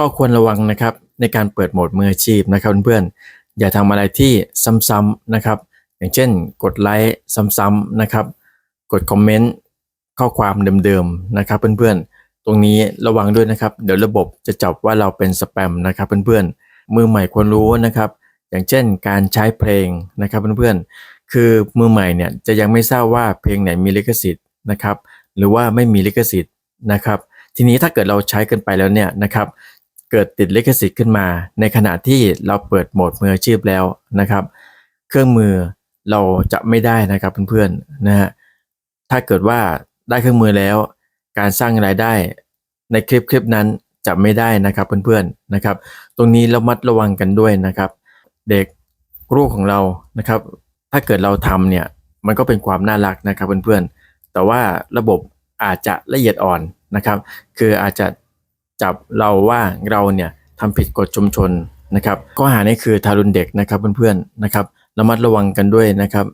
ข้อควรระวังนะครับในการเปิดโหมดมืออาชีพนะครับเพื่อนๆอย่าทำอะไรที่ซ้ำๆนะครับ อย่างเช่น กดไลค์ซ้ำๆนะครับ กดคอมเมนต์ข้อความเดิมๆนะครับเพื่อนๆ ตรงนี้ระวังด้วยนะครับ เดี๋ยวระบบจะจับว่าเราเป็นสแปมนะครับเพื่อนๆ มือใหม่ควรรู้นะครับ อย่างเช่นการใช้เพลงนะครับเพื่อนๆ คือมือใหม่เนี่ยจะยังไม่ทราบว่าเพลงไหนมีลิขสิทธิ์นะครับ หรือว่าไม่มีลิขสิทธิ์นะครับ ทีนี้ถ้าเกิดเราใช้กันไปแล้วเนี่ยนะครับ เกิดติดลิขสิทธิ์ขึ้นมา ในขณะที่เราเปิดโหมดมืออาชีพแล้วนะครับ เครื่องมือเราจะไม่ได้นะครับเพื่อนๆนะฮะถ้าเกิดว่าได้เครื่องมือแล้ว การสร้างรายได้ในคลิปคลิปนั้นจะไม่ได้นะครับเพื่อนๆนะครับ ตรงนี้เระมัดระวังกันด้วยนะครับ เด็กลูกของเรานะครับ ถ้าเกิดเราทำเนี่ยมันก็เป็นความน่ารักนะครับเพื่อนๆแต่ว่าระบบอาจจะละเอียดอ่อนนะครับ คืออาจจะ จับเราว่าเราเนี่ยทำผิดกฎชุมชนนะครับข้อหานี้คือทารุณเด็กนะครับเพื่อนๆนะครับระมัดระวังกันด้วยนะครับ